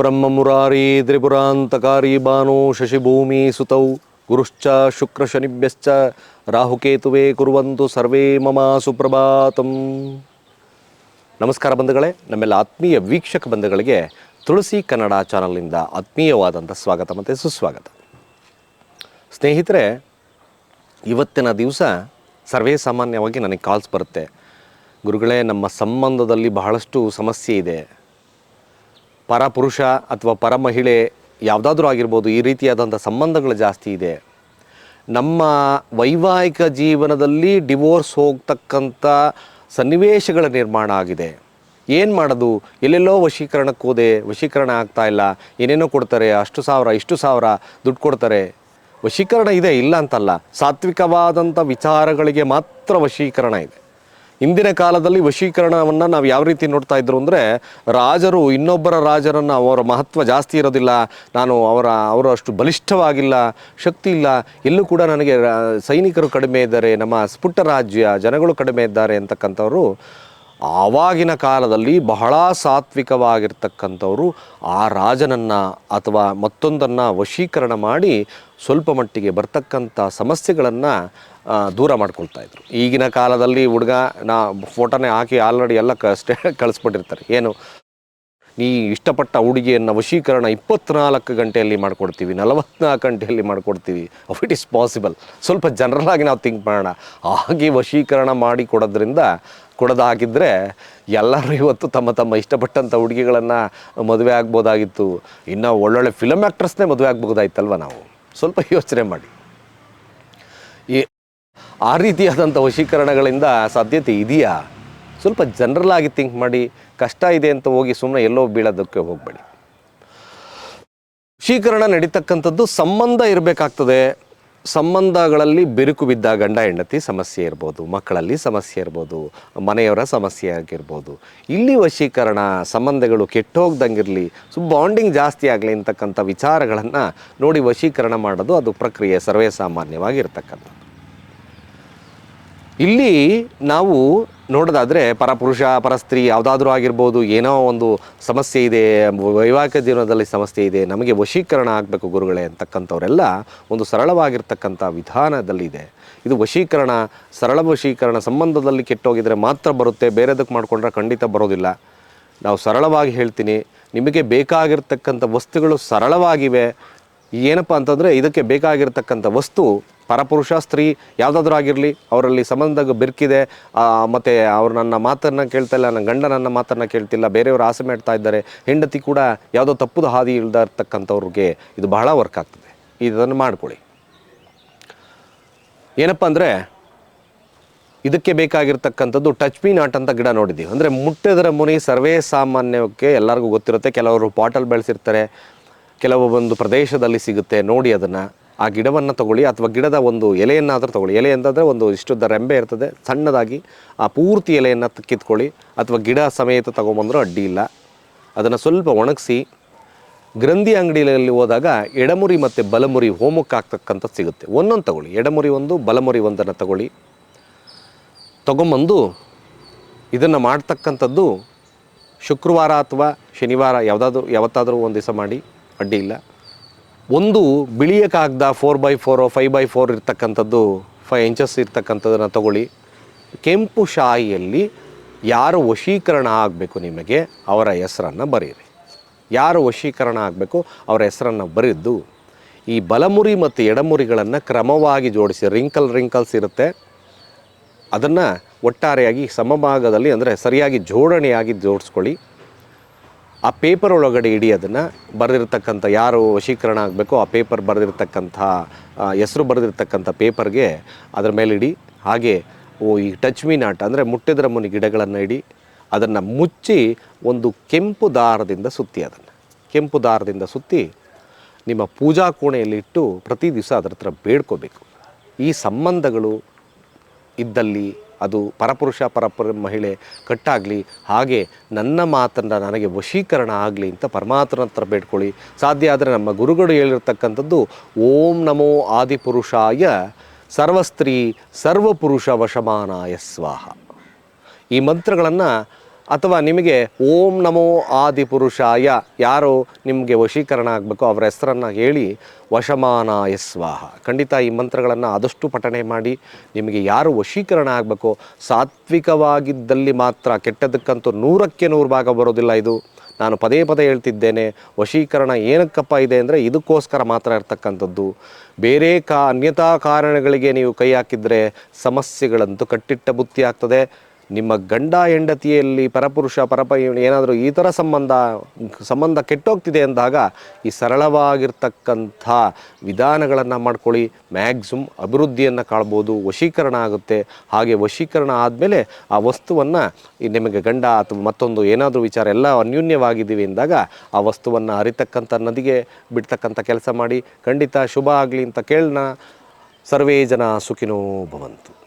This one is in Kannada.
ಬ್ರಹ್ಮ ಮುರಾರಿ ತ್ರಿಪುರಾಂತಕಾರಿ ಬಾನು ಶಶಿಭೂಮಿ ಸುತೌ ಗುರುಶ್ಚ ಶುಕ್ರ ಶನಿಭ್ಯಶ್ಚ ರಾಹುಕೇತುವೆ ಕುರುವಂತು ಸರ್ವೇ ಮಮ ಸುಪ್ರಭಾತಂ ನಮಸ್ಕಾರ ಬಂಧುಗಳೇ ನಮ್ಮೆಲ್ಲ ಆತ್ಮೀಯ ವೀಕ್ಷಕ ಬಂಧುಗಳಿಗೆ ತುಳಸಿ ಕನ್ನಡ ಚಾನಲ್ನಿಂದ ಆತ್ಮೀಯವಾದಂಥ ಸ್ವಾಗತ ಮತ್ತು ಸುಸ್ವಾಗತ. ಸ್ನೇಹಿತರೆ, ಇವತ್ತಿನ ದಿವಸ ಸರ್ವೇ ಸಾಮಾನ್ಯವಾಗಿ ನನಗೆ ಕಾಲ್ಸ್ ಬರುತ್ತೆ. ಗುರುಗಳೇ, ನಮ್ಮ ಸಂಬಂಧದಲ್ಲಿ ಬಹಳಷ್ಟು ಸಮಸ್ಯೆ ಇದೆ. ಪರ ಪುರುಷ ಅಥವಾ ಪರ ಮಹಿಳೆ ಯಾವುದಾದ್ರೂ ಆಗಿರ್ಬೋದು, ಈ ರೀತಿಯಾದಂಥ ಸಂಬಂಧಗಳು ಜಾಸ್ತಿ ಇದೆ. ನಮ್ಮ ವೈವಾಹಿಕ ಜೀವನದಲ್ಲಿ ಡಿವೋರ್ಸ್ ಹೋಗ್ತಕ್ಕಂಥ ಸನ್ನಿವೇಶಗಳ ನಿರ್ಮಾಣ ಆಗಿದೆ. ಏನು ಮಾಡೋದು? ಎಲ್ಲೆಲ್ಲೋ ವಶೀಕರಣಕ್ಕೆ ಹೋದೆ, ವಶೀಕರಣ ಆಗ್ತಾ ಇಲ್ಲ. ಏನೇನೋ ಕೊಡ್ತಾರೆ, ಅಷ್ಟು ಸಾವಿರ, ಇಷ್ಟು ಸಾವಿರ ದುಡ್ಡು ಕೊಡ್ತಾರೆ. ವಶೀಕರಣ ಇದೆ, ಇಲ್ಲ ಅಂತಲ್ಲ. ಸಾತ್ವಿಕವಾದಂಥ ವಿಚಾರಗಳಿಗೆ ಮಾತ್ರ ವಶೀಕರಣ ಇದೆ. ಇಂದಿನ ಕಾಲದಲ್ಲಿ ವಶೀಕರಣವನ್ನು ನಾವು ಯಾವ ರೀತಿ ನೋಡ್ತಾ ಇದ್ರು ಅಂದರೆ ರಾಜರು ಇನ್ನೊಬ್ಬರ ರಾಜರನ್ನು ಅವರ ಮಹತ್ವ ಜಾಸ್ತಿ ಇರೋದಿಲ್ಲ, ನಾನು ಅವರ, ಅವರು ಅಷ್ಟು ಬಲಿಷ್ಠವಾಗಿಲ್ಲ, ಶಕ್ತಿ ಇಲ್ಲ, ಎಲ್ಲೂ ಕೂಡ ನನಗೆ ಸೈನಿಕರು ಕಡಿಮೆ ಇದ್ದಾರೆ, ನಮ್ಮ ಸ್ಫುಟ ರಾಜ್ಯ, ಜನಗಳು ಕಡಿಮೆ ಇದ್ದಾರೆ ಅಂತಕ್ಕಂಥವ್ರು ಆವಾಗಿನ ಕಾಲದಲ್ಲಿ ಬಹಳ ಸಾತ್ವಿಕವಾಗಿರ್ತಕ್ಕಂಥವರು ಆ ರಾಜನನ್ನು ಅಥವಾ ಮತ್ತೊಂದನ್ನು ವಶೀಕರಣ ಮಾಡಿ ಸ್ವಲ್ಪ ಮಟ್ಟಿಗೆ ಬರ್ತಕ್ಕಂಥ ಸಮಸ್ಯೆಗಳನ್ನು ದೂರ ಮಾಡ್ಕೊಳ್ತಾ ಇದ್ರು. ಈಗಿನ ಕಾಲದಲ್ಲಿ ಹುಡುಗ, ನಾ ಫೋಟೋನೇ ಹಾಕಿ ಆಲ್ರೆಡಿ ಎಲ್ಲ ಕಷ್ಟೇ ಕಳಿಸ್ಬಿಟ್ಟಿರ್ತಾರೆ. ಏನು? ನೀ ಇಷ್ಟಪಟ್ಟ ಹುಡುಗಿಯನ್ನು ವಶೀಕರಣ ಇಪ್ಪತ್ನಾಲ್ಕು ಗಂಟೆಯಲ್ಲಿ ಮಾಡ್ಕೊಡ್ತೀವಿ, ನಲವತ್ನಾಲ್ಕು ಗಂಟೆಯಲ್ಲಿ ಮಾಡ್ಕೊಡ್ತೀವಿ. ಇಟ್ ಇಸ್ ಪಾಸಿಬಲ್ ಸ್ವಲ್ಪ ಜನರಲ್ ಆಗಿ ನಾವು ಥಿಂಕ್ ಮಾಡೋಣ. ಹಾಗೆ ವಶೀಕರಣ ಮಾಡಿ ಕೊಡೋದ್ರಿಂದ ಕೊಡೋದಾಗಿದ್ದರೆ ಎಲ್ಲರೂ ಇವತ್ತು ತಮ್ಮ ತಮ್ಮ ಇಷ್ಟಪಟ್ಟಂಥ ಹುಡುಗಿಗಳನ್ನು ಮದುವೆ ಆಗ್ಬೋದಾಗಿತ್ತು. ಇನ್ನು ಒಳ್ಳೊಳ್ಳೆ ಫಿಲಮ್ ಆ್ಯಕ್ಟ್ರಸ್ನೇ ಮದುವೆ ಆಗ್ಬೋದಾಯ್ತಲ್ವ ನಾವು? ಸ್ವಲ್ಪ ಯೋಚನೆ ಮಾಡಿ. ಈ ಆ ರೀತಿಯಾದಂಥ ವಶೀಕರಣಗಳಿಂದ ಸಾಧ್ಯತೆ ಇದೆಯಾ? ಸ್ವಲ್ಪ ಜನರಲ್ ಆಗಿ ಥಿಂಕ್ ಮಾಡಿ. ಕಷ್ಟ ಇದೆ ಅಂತ ಹೋಗಿ ಸುಮ್ಮನೆ ಎಲ್ಲೋ ಬೀಳೋದಕ್ಕೆ ಹೋಗಬೇಡಿ. ವಶೀಕರಣ ನಡೀತಕ್ಕಂಥದ್ದು ಸಂಬಂಧ ಇರಬೇಕಾಗ್ತದೆ. ಸಂಬಂಧಗಳಲ್ಲಿ ಬಿರುಕು ಬಿದ್ದ ಗಂಡ, ಹೆಂಡತಿ ಸಮಸ್ಯೆ ಇರ್ಬೋದು, ಮಕ್ಕಳಲ್ಲಿ ಸಮಸ್ಯೆ ಇರ್ಬೋದು, ಮನೆಯವರ ಸಮಸ್ಯೆ ಆಗಿರ್ಬೋದು. ಇಲ್ಲಿ ವಶೀಕರಣ ಸಂಬಂಧಗಳು ಕೆಟ್ಟೋಗ್ದಂಗಿರಲಿ, ಸು ಬಾಂಡಿಂಗ್ ಜಾಸ್ತಿ ಆಗಲಿ ಅಂತಕ್ಕಂಥ ವಿಚಾರಗಳನ್ನು ನೋಡಿ ವಶೀಕರಣ ಮಾಡೋದು ಅದು ಪ್ರಕ್ರಿಯೆ ಸರ್ವೇ ಸಾಮಾನ್ಯವಾಗಿರ್ತಕ್ಕಂಥದ್ದು. ಇಲ್ಲಿ ನಾವು ನೋಡೋದಾದರೆ ಪರಪುರುಷ, ಪರಸ್ತ್ರೀ ಯಾವುದಾದ್ರೂ ಆಗಿರ್ಬೋದು ಏನೋ ಒಂದು ಸಮಸ್ಯೆ ಇದೆ, ವೈವಾಹಿಕ ಜೀವನದಲ್ಲಿ ಸಮಸ್ಯೆ ಇದೆ, ನಮಗೆ ವಶೀಕರಣ ಆಗಬೇಕು ಗುರುಗಳೇ ಅಂತಕ್ಕಂಥವರೆಲ್ಲ ಒಂದು ಸರಳವಾಗಿರ್ತಕ್ಕಂಥ ವಿಧಾನದಲ್ಲಿದೆ ಇದು ವಶೀಕರಣ, ಸರಳ ವಶೀಕರಣ ಸಂಬಂಧದಲ್ಲಿ ಕೆಟ್ಟೋಗಿದರೆ ಮಾತ್ರ ಬರುತ್ತೆ, ಬೇರೆದಕ್ಕೆ ಮಾಡಿಕೊಂಡ್ರೆ ಖಂಡಿತ ಬರೋದಿಲ್ಲ. ನಾವು ಸರಳವಾಗಿ ಹೇಳ್ತೀನಿ, ನಿಮಗೆ ಬೇಕಾಗಿರ್ತಕ್ಕಂಥ ವಸ್ತುಗಳು ಸರಳವಾಗಿವೆ ಏನಪ್ಪ ಅಂತಂದರೆ ಇದಕ್ಕೆ ಬೇಕಾಗಿರ್ತಕ್ಕಂಥ ವಸ್ತು ಪರಪುರುಷ, ಸ್ತ್ರೀ ಯಾವುದಾದ್ರೂ ಆಗಿರಲಿ, ಅವರಲ್ಲಿ ಸಂಬಂಧ ಬೆರ್ಕಿದೆ ಮತ್ತು ಅವ್ರು ನನ್ನ ಮಾತನ್ನು ಕೇಳ್ತಾ ಇಲ್ಲ, ನನ್ನ ಗಂಡ ನನ್ನ ಮಾತನ್ನು ಕೇಳ್ತಿಲ್ಲ, ಬೇರೆಯವರು ಆಸೆ ಮಾಡ್ತಾ ಇದ್ದಾರೆ, ಹೆಂಡತಿ ಕೂಡ ಯಾವುದೋ ತಪ್ಪುದ ಹಾದಿ ಇಲ್ದ ಇರ್ತಕ್ಕಂಥವ್ರಿಗೆ ಇದು ಬಹಳ ವರ್ಕ್ ಆಗ್ತದೆ. ಇದನ್ನು ಮಾಡ್ಕೊಳ್ಳಿ. ಏನಪ್ಪ ಅಂದರೆ, ಇದಕ್ಕೆ ಬೇಕಾಗಿರ್ತಕ್ಕಂಥದ್ದು ಟಚ್ ಮೀ ನಾಟ್ ಅಂತ ಗಿಡ ನೋಡಿದ್ದೀವಿ. ಅಂದರೆ ಮುಟ್ಟದರ ಮುನಿ ಸರ್ವೇ ಸಾಮಾನ್ಯಕ್ಕೆ ಎಲ್ಲರಿಗೂ ಗೊತ್ತಿರುತ್ತೆ. ಕೆಲವರು ಪಾಟಲ್ ಬೆಳೆಸಿರ್ತಾರೆ ಕೆಲವು ಒಂದು ಪ್ರದೇಶದಲ್ಲಿ ಸಿಗುತ್ತೆ. ನೋಡಿ ಅದನ್ನು. ಆ ಗಿಡವನ್ನು ತಗೊಳ್ಳಿ ಅಥವಾ ಗಿಡದ ಒಂದು ಎಲೆಯನ್ನಾದರೂ ತಗೊಳ್ಳಿ. ಎಲೆ ಅಂತಂದರೆ ಒಂದು ಇಷ್ಟುದ್ದ ರೆಂಬೆ ಇರ್ತದೆ. ಸಣ್ಣದಾಗಿ ಆ ಪೂರ್ತಿ ಎಲೆಯನ್ನು ಕಿತ್ಕೊಳ್ಳಿ. ಅಥವಾ ಗಿಡ ಸಮೇತ ತೊಗೊಂಬಂದರೂ ಅಡ್ಡಿ ಇಲ್ಲ. ಅದನ್ನು ಸ್ವಲ್ಪ ಒಣಗಿಸಿ ಗ್ರಂಥಿ ಅಂಗಡಿಯಲ್ಲಿ ಹೋದಾಗ ಎಡಮುರಿ ಮತ್ತು ಬಲಮುರಿ ಹೋಮಕ್ಕೆ ಹಾಕ್ತಕ್ಕಂಥದ್ದು ಸಿಗುತ್ತೆ. ಒಂದೊಂದು ತಗೊಳ್ಳಿ. ಎಡಮುರಿ ಒಂದು, ಬಲಮುರಿ ಒಂದನ್ನು ತಗೊಳ್ಳಿ. ತಗೊಂಬಂದು ಇದನ್ನು ಮಾಡ್ತಕ್ಕಂಥದ್ದು ಶುಕ್ರವಾರ ಅಥವಾ ಶನಿವಾರ ಯಾವುದಾದ್ರೂ, ಯಾವತ್ತಾದರೂ ಒಂದು ದಿವಸ ಮಾಡಿ. ಅಡ್ಡಿ ಇಲ್ಲ. ಒಂದು ಕಾಗದ four by four five by four ಇರ್ತಕ್ಕಂಥದ್ದು ಫೈವ್ ಇಂಚಸ್ ಇರ್ತಕ್ಕಂಥದ್ದನ್ನು ತಗೊಳ್ಳಿ. ಕೆಂಪು ಶಾಯಿಯಲ್ಲಿ ಯಾರು ವಶೀಕರಣ ಆಗಬೇಕು ನಿಮಗೆ, ಅವರ ಹೆಸರನ್ನು ಬರೀರಿ. ಯಾರು ವಶೀಕರಣ ಆಗಬೇಕು, ಅವರ ಹೆಸರನ್ನು ಬರೆದು, ಈ ಬಲಮುರಿ ಮತ್ತು ಎಡಮುರಿಗಳನ್ನು ಕ್ರಮವಾಗಿ ಜೋಡಿಸಿ ರಿಂಕಲ್ ರಿಂಕಲ್ಸ್ ಇರುತ್ತೆ. ಅದನ್ನು ಒಟ್ಟಾರೆಯಾಗಿ ಸಮಭಾಗದಲ್ಲಿ ಅಂದರೆ ಸರಿಯಾಗಿ ಜೋಡಣೆಯಾಗಿ ಜೋಡಿಸ್ಕೊಳ್ಳಿ. ಆ ಪೇಪರ್ ಒಳಗಡೆ ಇಡಿ ಅದನ್ನು. ಬರೆದಿರ್ತಕ್ಕಂಥ ಯಾರು ವಶೀಕರಣ ಆಗಬೇಕು ಆ ಪೇಪರ್ ಬರೆದಿರ್ತಕ್ಕಂಥ ಹೆಸರು ಬರೆದಿರ್ತಕ್ಕಂಥ ಪೇಪರ್ಗೆ ಅದರ ಮೇಲೆ ಇಡಿ. ಹಾಗೆ, ಓ, ಈ ಟಚ್ ಮೀ ನಾಟ್ ಅಂದರೆ ಮುಟ್ಟಿದ್ರ ಮುನಿ ಗಿಡಗಳನ್ನು ಇಡಿ. ಅದನ್ನು ಮುಚ್ಚಿ ಒಂದು ಕೆಂಪು ದಾರದಿಂದ ಸುತ್ತಿ ಅದನ್ನು. ಕೆಂಪು ದಾರದಿಂದ ಸುತ್ತಿ ನಿಮ್ಮ ಪೂಜಾ ಕೋಣೆಯಲ್ಲಿಟ್ಟು ಪ್ರತಿ ದಿವಸ ಅದರ ಹತ್ರ ಬೇಡ್ಕೋಬೇಕು. ಈ ಸಂಬಂಧಗಳು ಇದ್ದಲ್ಲಿ ಅದು ಪರಪುರುಷ, ಪರಪುರ ಮಹಿಳೆ ಕಟ್ಟಾಗಲಿ, ಹಾಗೆ ನನ್ನ ಮಾತನ್ನು ನನಗೆ ವಶೀಕರಣ ಆಗಲಿ ಅಂತ ಪರಮಾತ್ಮನ ಹತ್ರ ಬೇಡ್ಕೊಳ್ಳಿ. ಸಾಧ್ಯ ಆದರೆ ನಮ್ಮ ಗುರುಗಳು ಹೇಳಿರ್ತಕ್ಕಂಥದ್ದು, ಓಂ ನಮೋ ಆದಿಪುರುಷಾಯ ಸರ್ವಸ್ತ್ರೀ ಸರ್ವಪುರುಷ ವಶಮಾನಾಯ ಸ್ವಾಹ. ಈ ಮಂತ್ರಗಳನ್ನು ಅಥವಾ ನಿಮಗೆ ಓಂ ನಮೋ ಆದಿಪುರುಷಾಯ ಯಾರು ನಿಮಗೆ ವಶೀಕರಣ ಆಗಬೇಕು, ಅವರ ಹೆಸರನ್ನು ಹೇಳಿ ವಶಮಾನಾಯ ಸ್ವಾಹ. ಖಂಡಿತ ಈ ಮಂತ್ರಗಳನ್ನು ಆದಷ್ಟು ಪಠಣೆ ಮಾಡಿ, ನಿಮಗೆ ಯಾರು ವಶೀಕರಣ ಆಗಬೇಕು, ಸಾತ್ವಿಕವಾಗಿದ್ದಲ್ಲಿ ಮಾತ್ರ ಕೆಟ್ಟದಕ್ಕಂತೂ ನೂರಕ್ಕೆ ನೂರು ಭಾಗ ಬರೋದಿಲ್ಲ ಇದು. ನಾನು ಪದೇ ಪದೇ ಹೇಳ್ತಿದ್ದೇನೆ, ವಶೀಕರಣ ಏನಕ್ಕಪ್ಪ ಇದೆ ಅಂದರೆ ಇದಕ್ಕೋಸ್ಕರ ಮಾತ್ರ ಇರ್ತಕ್ಕಂಥದ್ದು. ಬೇರೆ ಕಾ, ಅನ್ಯತಾ ಕಾರಣಗಳಿಗೆ ನೀವು ಕೈ ಹಾಕಿದರೆ ಸಮಸ್ಯೆಗಳಂತೂ ಕಟ್ಟಿಟ್ಟ ಬುತ್ತಿ ಆಗ್ತದೆ. ನಿಮ್ಮ ಗಂಡ ಹೆಂಡತಿಯಲ್ಲಿ ಪರಪುರುಷ ಪರಪ ಏನಾದರೂ ಈ ಥರ ಸಂಬಂಧ ಸಂಬಂಧ ಕೆಟ್ಟೋಗ್ತಿದೆ ಅಂದಾಗ ಈ ಸರಳವಾಗಿರ್ತಕ್ಕಂಥ ವಿಧಾನಗಳನ್ನು ಮಾಡ್ಕೊಳ್ಳಿ. ಮ್ಯಾಕ್ಸಿಮಮ್ ಅಭಿವೃದ್ಧಿಯನ್ನು ಕಾಣ್ಬೋದು, ವಶೀಕರಣ ಆಗುತ್ತೆ. ಹಾಗೆ ವಶೀಕರಣ ಆದಮೇಲೆ ಆ ವಸ್ತುವನ್ನು ನಿಮಗೆ ಗಂಡ ಅಥವಾ ಮತ್ತೊಂದು ಏನಾದರೂ ವಿಚಾರ ಎಲ್ಲ ಅನ್ಯೂನ್ಯವಾಗಿದ್ದೀವಿ ಅಂದಾಗ ಆ ವಸ್ತುವನ್ನು ಅರಿತಕ್ಕಂಥ ನದಿಗೆ ಬಿಡ್ತಕ್ಕಂಥ ಕೆಲಸ ಮಾಡಿ. ಖಂಡಿತ ಶುಭ ಆಗಲಿ ಅಂತ ಕೇಳೋಣ ಸರ್ವೇ ಜನ ಸುಖಿನೋ ಭವಂತು.